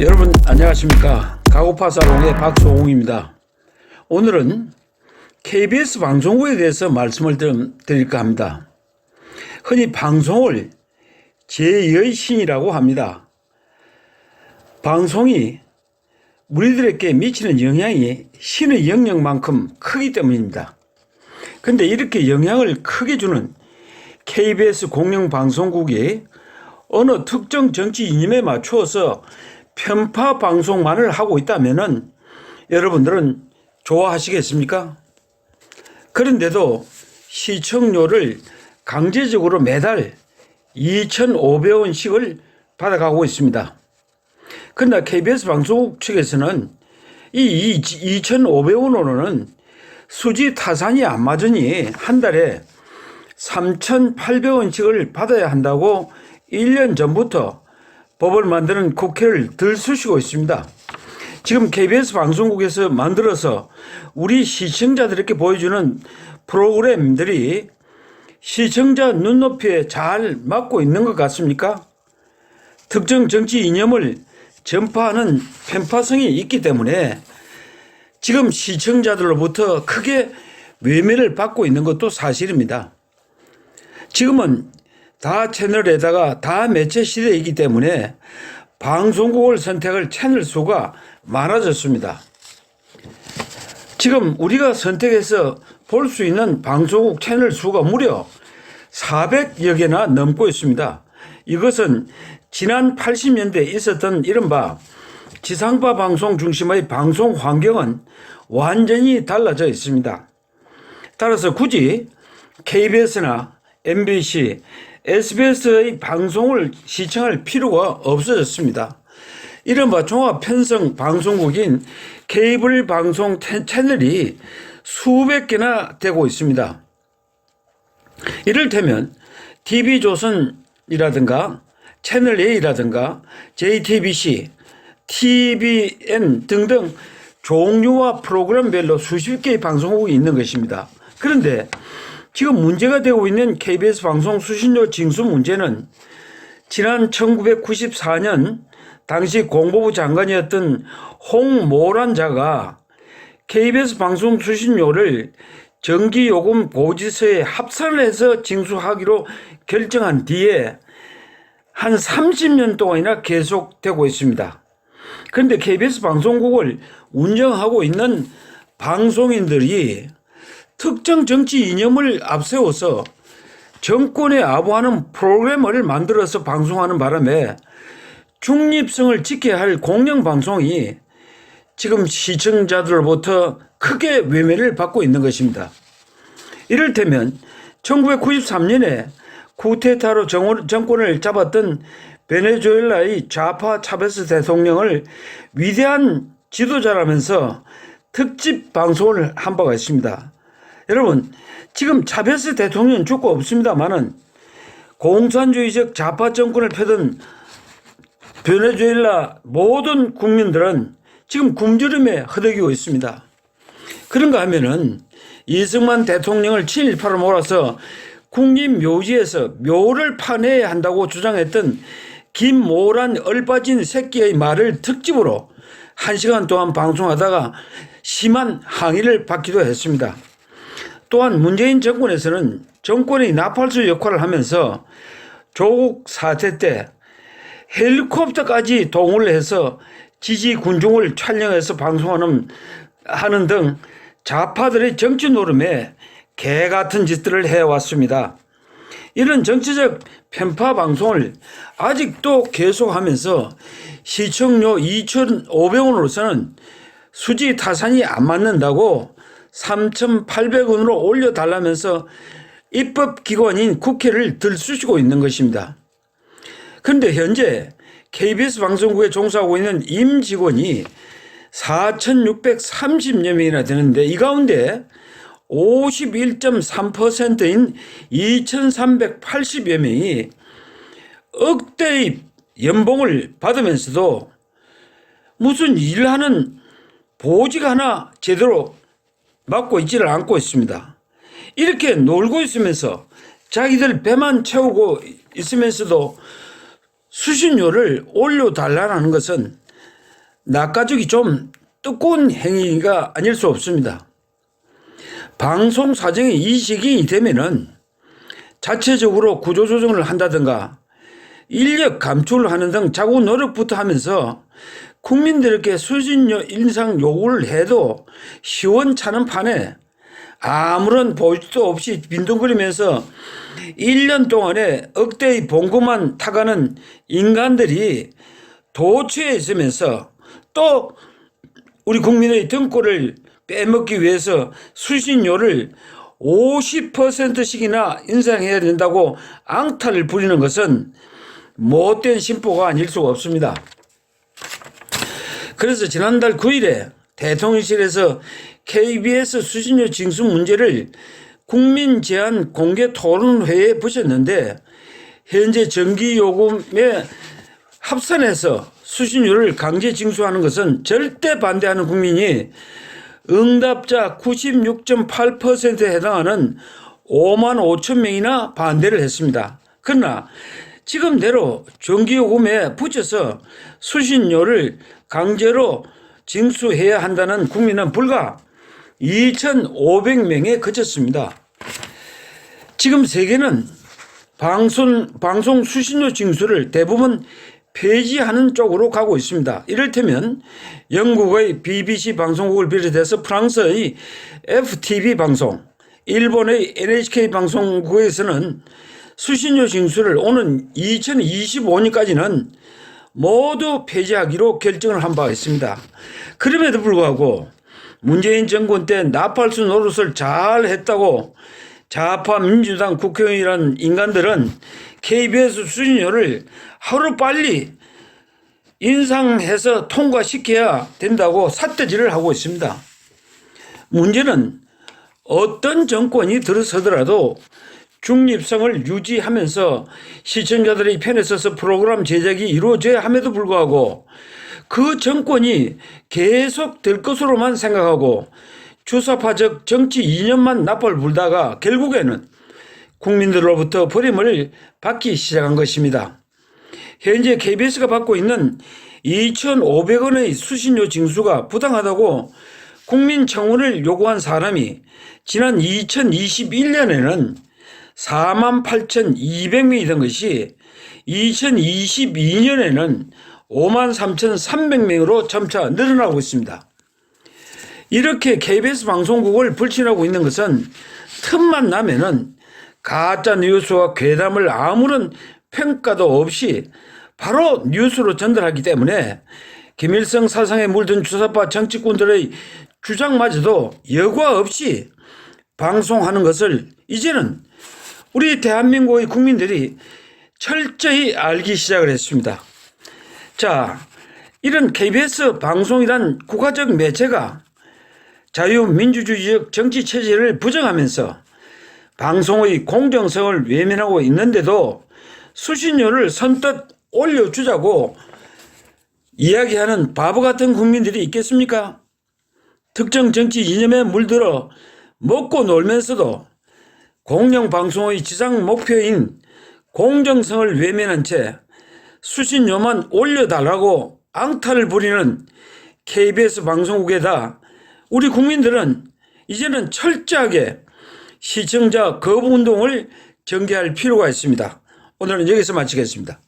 여러분 안녕하십니까 가고파 사롱의 박소홍입니다. 오늘은 KBS 방송국에 대해서 말씀을 좀 드릴까 합니다. 흔히 방송을 제2의 신이라고 합니다. 방송이 우리들에게 미치는 영향이 신의 영역만큼 크기 때문입니다. 근데 이렇게 영향을 크게 주는 KBS 공영방송국이 어느 특정 정치 이념에 맞추어서 편파 방송만을 하고 있다면은 여러분들은 좋아하시겠습니까? 그런데도 시청료를 강제적으로 매달 2,500원씩을 받아가고 있습니다. 그러나 KBS 방송국 측에서는 이 2,500원으로는 수지 타산이 안 맞으니 한 달에 3,800원씩을 받아야 한다고 1년 전부터 법을 만드는 국회를 들쑤시고 있습니다. 지금 KBS 방송국에서 만들어서 우리 시청자들에게 보여주는 프로그램들이 시청자 눈높이에 잘 맞고 있는 것 같습니까? 특정 정치 이념을 전파하는 편파성이 있기 때문에 지금 시청자들로부터 크게 외면을 받고 있는 것도 사실입니다. 지금은 다 채널에다가 다 매체 시대이기 때문에 방송국을 선택할 채널 수가 많아졌습니다. 지금 우리가 선택해서 볼 수 있는 방송국 채널 수가 무려 400여 개나 넘고 있습니다. 이것은 지난 80년대에 있었던 이른바 지상파 방송 중심의 방송 환경은 완전히 달라져 있습니다. 따라서 굳이 KBS나 MBC, SBS의 방송을 시청할 필요가 없어졌습니다. 이른바 종합 편성 방송국인 케이블 방송 채널이 수백 개나 되고 있습니다. 이를테면 TV조선이라든가 채널 A라든가 JTBC, TVN 등등 종류와 프로그램별로 수십 개의 방송국이 있는 것입니다. 그런데 지금 문제가 되고 있는 KBS 방송 수신료 징수 문제는 지난 1994년 당시 공보부 장관이었던 홍모란 자가 KBS 방송 수신료를 전기요금 고지서에 합산을 해서 징수하기로 결정한 뒤에 한 30년 동안이나 계속되고 있습니다. 그런데 KBS 방송국을 운영하고 있는 방송인들이 특정 정치 이념을 앞세워서 정권에 아부하는 프로그램을 만들어서 방송하는 바람에 중립성을 지켜야 할 공영방송이 지금 시청자들로부터 크게 외면을 받고 있는 것입니다. 이를테면 1993년에 쿠데타로 정권을 잡았던 베네수엘라의 좌파 차베스 대통령을 위대한 지도자라면서 특집 방송을 한 바가 있습니다. 여러분, 지금 차베스 대통령은 죽고 없습니다만은 공산주의적 좌파 정권을 펴던 베네수엘라 모든 국민들은 지금 굶주림에 허덕이고 있습니다. 그런가 하면은 이승만 대통령을 친일파로 몰아서 국립 묘지에서 묘를 파내야 한다고 주장했던 김모란 얼빠진 새끼의 말을 특집으로 한 시간 동안 방송하다가 심한 항의를 받기도 했습니다. 또한 문재인 정권에서는 정권의 나팔수 역할을 하면서 조국 사태 때 헬리콥터까지 동원을 해서 지지 군중을 촬영해서 방송하는 하는 등 좌파들의 정치 노름에 개 같은 짓들을 해왔습니다. 이런 정치적 편파 방송을 아직도 계속하면서 시청료 2,500원으로서는 수지 타산이 안 맞는다고 3,800원으로 올려달라면서 입법기관인 국회를 들쑤시고 있는 것입니다. 그런데 현재 KBS 방송국에 종사하고 있는 임직원이 4,630여 명이나 되는데 이 가운데 51.3%인 2,380여 명이 억대의 연봉을 받으면서도 무슨 일하는 보직 하나 제대로 맡고 있지를 않고 있습니다. 이렇게 놀고 있으면서 자기들 배만 채우고 있으면서도 수신료를 올려달라는 것은 낯가죽이 좀 뜨거운 행위가 아닐 수 없습니다. 방송 사정이 이 시기이 되면은 자체적으로 구조조정을 한다든가 인력 감출을 하는 등 자구 노력부터 하면서 국민들에게 수준료 인상 요구를 해도 시원찮은 판에 아무런 보지도 없이 빈둥거리면서 1년 동안에 억대의 봉급만 타가는 인간들이 도처에 있으면서 또 우리 국민의 등골을 빼먹기 위해서 수신료를 50%씩이나 인상해야 된다고 앙탈을 부리는 것은 못된 심보가 아닐 수가 없습니다. 그래서 지난달 9일에 대통령실에서 KBS 수신료 징수 문제를 국민 제한 공개 토론회에 붙였는데 현재 전기 요금에 합산해서 수신료를 강제 징수하는 것은 절대 반대하는 국민이 응답자 96.8%에 해당하는 5만 5천 명이나 반대를 했습니다. 그러나 지금대로 전기요금에 붙여서 수신료를 강제로 징수해야 한다는 국민은 불과 2,500명에 그쳤습니다. 지금 세계는 방송, 방송 수신료 징수를 대부분 폐지하는 쪽으로 가고 있습니다. 이를테면 영국의 BBC 방송국을 비롯해서 프랑스의 FTV 방송, 일본의 NHK 방송국에서는 수신료 징수를 오는 2025년까지는 모두 폐지하기로 결정을 한 바가 있습니다. 그럼에도 불구하고 문재인 정권 때 나팔수 노릇을 잘 했다고 좌파 민주당 국회의원이라는 인간들은 KBS 수신료를 하루 빨리 인상해서 통과시켜야 된다고 삿대질을 하고 있습니다. 문제는 어떤 정권이 들어서더라도 중립성을 유지하면서 시청자들의 편에 서서 프로그램 제작이 이루어져야 함에도 불구하고 그 정권이 계속 될 것으로만 생각하고 주사파적 정치 이념만 나팔 불다가 결국에는 국민들로부터 버림을 받기 시작한 것입니다. 현재 KBS가 받고 있는 2,500원의 수신료 징수가 부당하다고 국민 청원을 요구한 사람이 지난 2021년에는 48,200명이 된 것이 2022년에는 53,300명으로 점차 늘어나고 있습니다. 이렇게 KBS 방송국을 불신하고 있는 것은 틈만 나면은 가짜 뉴스와 괴담을 아무런 평가도 없이 바로 뉴스로 전달하기 때문에 김일성 사상에 물든 주사파 정치꾼들의 주장마저도 여과 없이 방송하는 것을 이제는 우리 대한민국의 국민들이 철저히 알기 시작을 했습니다. 자, 이런 KBS 방송이란 국가적 매체가 자유민주주의적 정치 체제를 부정하면서 방송의 공정성을 외면하고 있는데도 수신료를 선뜻 올려주자고 이야기하는 바보 같은 국민들이 있겠습니까? 특정 정치 이념에 물들어 먹고 놀면서도 공영방송의 지상 목표인 공정성을 외면한 채 수신료만 올려달라고 앙탈을 부리는 KBS 방송국에다 우리 국민들은 이제는 철저하게 시청자 거부 운동을 전개할 필요가 있습니다. 오늘은 여기서 마치겠습니다.